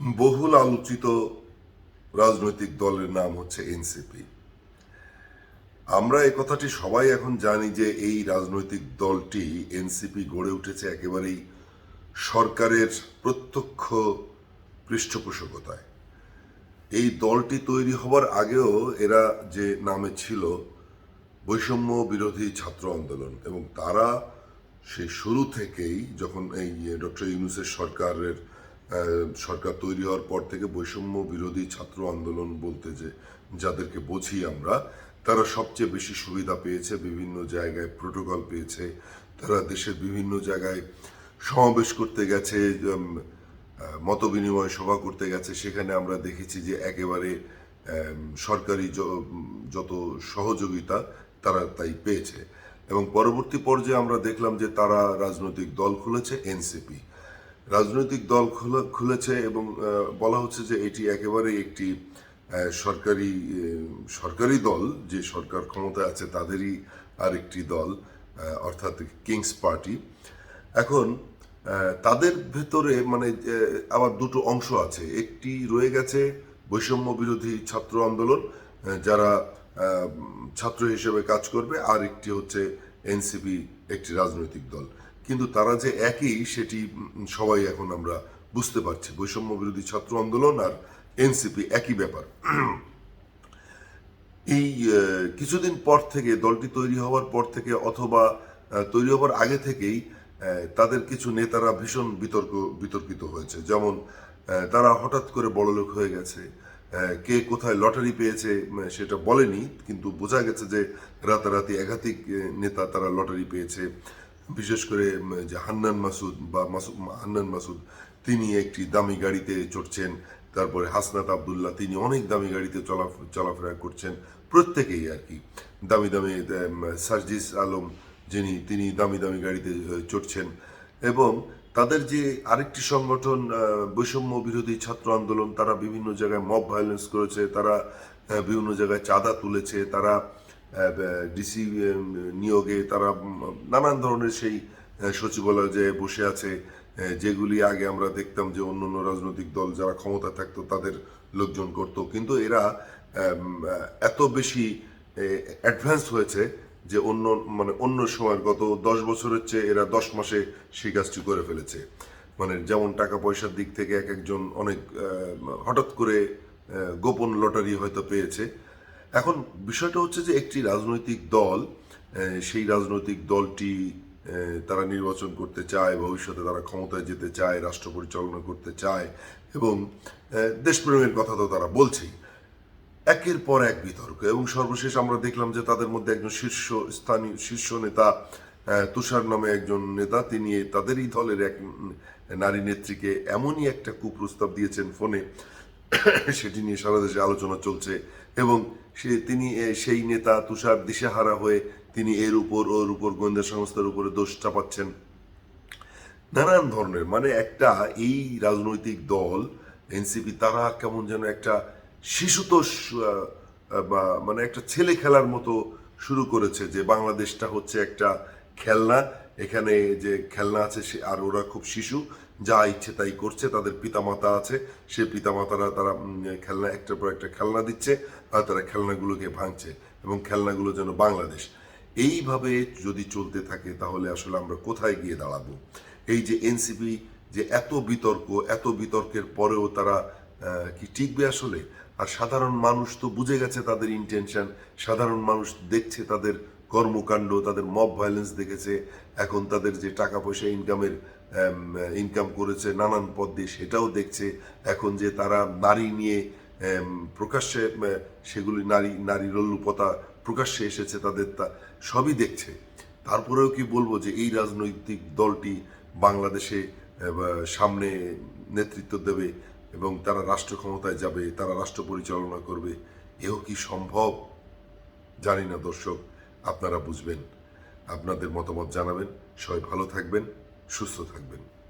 বহুল আলোচিত রাজনৈতিক দলের নাম হচ্ছে এনসিপি। আমরা এই কথাটি সবাই এখন জানি যে এই রাজনৈতিক দলটি এনসিপি গড়ে উঠেছে একেবারেই সরকারের প্রত্যক্ষ পৃষ্ঠপোষকতায়। এই দলটি তৈরি হবার আগেও এরা যে নামে ছিল বৈষম্য বিরোধী ছাত্র আন্দোলন এবং তারা সেই শুরু থেকেই যখন এই ডক্টর ইউনুসের সরকারের সরকার তৈরি হওয়ার পর থেকে বৈষম্য বিরোধী ছাত্র আন্দোলন বলতে যে যাদেরকে বুঝি আমরা, তারা সবচেয়ে বেশি সুবিধা পেয়েছে, বিভিন্ন জায়গায় প্রোটোকল পেয়েছে, তারা দেশের বিভিন্ন জায়গায় সমাবেশ করতে গেছে মত বিনিময় সভা করতে গেছে। সেখানে আমরা দেখেছি যে একেবারে সরকারি যত সহযোগিতা, তারা তাই পেয়েছে। এবং পরবর্তী পর্যায়ে আমরা দেখলাম যে তারা রাজনৈতিক দল খুলেছে, এনসিপি। রাজনৈতিক দল খুলে- খুলেছে এবং বলা হচ্ছে যে এটি একেবারে একটি সরকারি সরকারি দল, যে সরকার ক্ষমতায় আছে তাদেরই আরেকটি দল অর্থাৎ কিংস পার্টি। এখন তাদের ভেতরে মানে আবার দুটো অংশ আছে। একটি রয়ে গেছে বৈষম্য বিরোধী ছাত্র আন্দোলন যারা ছাত্র হিসেবে কাজ করবে। আর একটি হচ্ছে এনসিপি, একটি রাজনৈতিক দল। কিন্তু তারা যে একই, সেটি সবাই এখন আমরা বুঝতে পারছি। বৈষম্য বিরোধী ছাত্র আন্দোলন আর এনসিপি একই ব্যাপার। এই কিছুদিন পর থেকে, দলটি তৈরি হওয়ার পর থেকে অথবা তৈরি হওয়ার আগে থেকেই তাদের কিছু নেতারা ভীষণ বিতর্ক, বিতর্কিত হয়েছে। যেমন তারা হঠাৎ করে বড়লোক হয়ে গেছে। কে কোথায় লটারি পেয়েছে সেটা বলেনি, কিন্তু বোঝা গেছে যে রাতারাতি একাধিক নেতা তারা লটারি পেয়েছে। বিশেষ করে যে হান্নান মাসুদ বা মাসুদ, হান্নান মাসুদ, তিনি একটি দামি গাড়িতে চড়ছেন। তারপরে হাসনাত আবদুল্লাহ, তিনি অনেক দামি গাড়িতে চলা, চলাফেরা করছেন। প্রত্যেকেই আর কি। দামি দামি সার্জিস আলম, যিনি, তিনি দামি দামি গাড়িতে চড়ছেন। এবং তাদের যে আরেকটি সংগঠন বৈষম্য বিরোধী ছাত্র আন্দোলন, তারা বিভিন্ন জায়গায় মব ভায়োলেন্স করেছে, তারা বিভিন্ন জায়গায় চাঁদা তুলেছে, তারা ডিসি নিয়োগে তারা নানান ধরনের সেই সচিবালয়ে যে বসে আছে যেগুলি আগে আমরা দেখতাম যে অন্য অন্য রাজনৈতিক দল যারা ক্ষমতা থাকতো তাদের লোকজন করত। কিন্তু এরা এত বেশি অ্যাডভান্স হয়েছে যে অন্য মানে অন্য সময়ের গত দশ বছরের চেয়ে এরা দশ মাসে সেই কাজটি করে ফেলেছে। মানে যেমন টাকা পয়সার দিক থেকে এক একজন অনেক হঠাৎ করে গোপন লটারি হয়তো পেয়েছে। এখন বিষয়টা হচ্ছে যে একটি রাজনৈতিক দল সেই রাজনৈতিক দলটি তারা নির্বাচন করতে চায়, ভবিষ্যতে তারা ক্ষমতায় যেতে চায়, রাষ্ট্র পরিচালনা করতে চায় এবং দেশপ্রেমের কথা তো তারা বলছেই। একের পর এক বিতর্ক এবং সর্বশেষ আমরা দেখলাম যে তাদের মধ্যে একজন শীর্ষ স্থানীয়, শীর্ষ নেতা তুষার নামে একজন নেতা, তিনি তাদেরই দলের এক নারী নেত্রীকে এমনই একটা কুপ্রস্তাব দিয়েছেন ফোনে। সেটি নিয়ে সারা দেশে আলোচনা চলছে এবং সে তিনি সেই নেতা তুষার দিশেহারা হয়ে তিনি এর উপর, ওর উপর গোয়েন্দা সংস্থার উপরে দোষ চাপাচ্ছেন। নানান ধরনের মানে একটা এই রাজনৈতিক দল, এনসিপি, তারা কেমন যেন একটা শিশুতোষ বা মানে একটা ছেলে খেলার মতো শুরু করেছে যে বাংলাদেশটা হচ্ছে একটা খেলনা এখানে যে খেলনা আছে সে আর ওরা খুব শিশু, যা ইচ্ছে তাই করছে, তাদের পিতামাতা আছে, সে পিতামাতারা তারা খেলনা, একটার পর একটা খেলনা দিচ্ছে, আর তারা খেলনাগুলোকে ভাঙছে এবং খেলনাগুলো যেন বাংলাদেশ। এইভাবে যদি চলতে থাকে, তাহলে আসলে আমরা কোথায় গিয়ে দাঁড়াবো? এই যে এনসিপি, যে এত বিতর্ক, এত বিতর্কের পরেও তারা কি টিকবে আসলে? আর সাধারণ মানুষ তো বুঝে গেছে তাদের ইন্টেনশন সাধারণ মানুষ দেখছে তাদের কর্মকাণ্ড, তাদের মব ভায়োলেন্স দেখেছে, এখন তাদের যে টাকা পয়সা ইনকামের ইনকাম করেছে, নানান পদ দিয়ে সেটাও দেখছে। এখন যে তারা নারী নিয়ে প্রকাশ্যে সেগুলি নারী নারী লোলুপতা প্রকাশ্যে এসেছে তাদের তা, সবই দেখছে। তারপরেও কি বলব যে এই রাজনৈতিক দলটি বাংলাদেশে সামনে নেতৃত্ব দেবে এবং তারা রাষ্ট্র ক্ষমতায় যাবে, তারা রাষ্ট্র পরিচালনা করবে। এও কি সম্ভব? জানি না দর্শক। আপনারা বুঝবেন আপনাদের মতামত জানাবেন। সবাই ভালো থাকবেন সুস্থ থাকবেন।